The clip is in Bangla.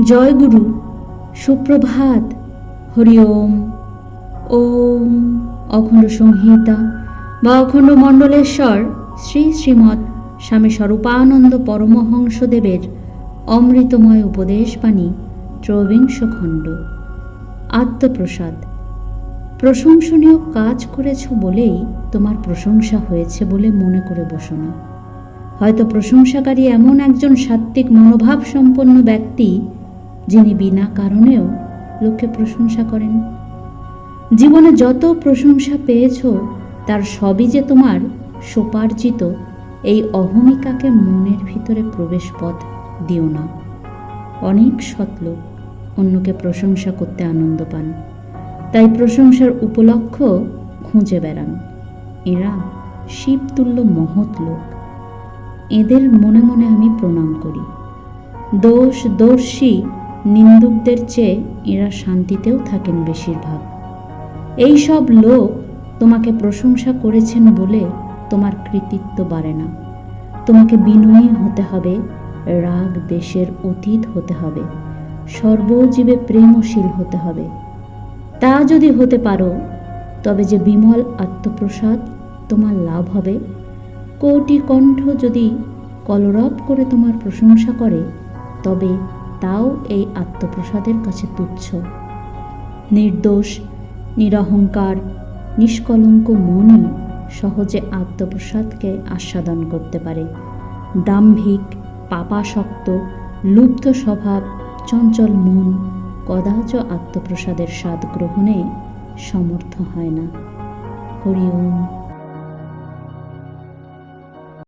জয় গুরু সুপ্রভাত। হরি ওম। ওম অখণ্ড সংহিতা বা অখণ্ড মণ্ডলেশ্বর শ্রী শ্রীমৎ স্বামী স্বরূপানন্দ পরমহংসদেবের অমৃতময় উপদেশ বাণী ত্রয়োবিংশ খণ্ড। আত্মপ্রসাদ। প্রশংসনীয় কাজ করেছ বলেই তোমার প্রশংসা হয়েছে বলে মনে করে বসো না। হয়তো প্রশংসাকারী এমন একজন সাত্ত্বিক মনোভাব সম্পন্ন ব্যক্তি যিনি বিনা কারণেও লোককে প্রশংসা করেন। জীবনে যত প্রশংসা পেয়েছ, তার সবই যে তোমার সোপার্জিত, এই অহমিকাকে মনের ভিতরে প্রবেশ পথ দিও না। অনেক সৎলোক অন্যকে প্রশংসা করতে আনন্দ পান। তাই প্রশংসার উপলক্ষ খুঁজে বেড়ান। এরা শিবতুল্য মহৎ লোক। এদের মনে মনে আমি প্রণাম করি। দোষ দর্শী নিন্দুকদের চেয়ে এরা শান্তিতেও থাকেন বেশিরভাগ। এই সব লোক তোমাকে প্রশংসা করেছেন বলে তোমার কৃতিত্ব বাড়ে না। তোমাকে বিনয়ী হতে হবে, রাগ দেশের অতীত হতে হবে, সর্বজীবে প্রেমশীল হতে হবে। তা যদি হতে পারো, তবে যে বিমল আত্মপ্রসাদ তোমার লাভ হবে। কোটি কণ্ঠ যদি কলরব করে তোমার প্রশংসা করে, তবে তাও এই আত্মপ্রসাদের কাছে তুচ্ছ। নির্দোষ, নিরহংকার, নিষ্কলঙ্ক মনই সহজে আত্মপ্রসাদকে আস্বাদন করতে পারে। দাম্ভিক, পাপাসক্ত লুপ্ত স্বভাব, চঞ্চল মন কদাচ আত্মপ্রসাদের স্বাদ গ্রহণে সমর্থ হয় না। হরি ওম।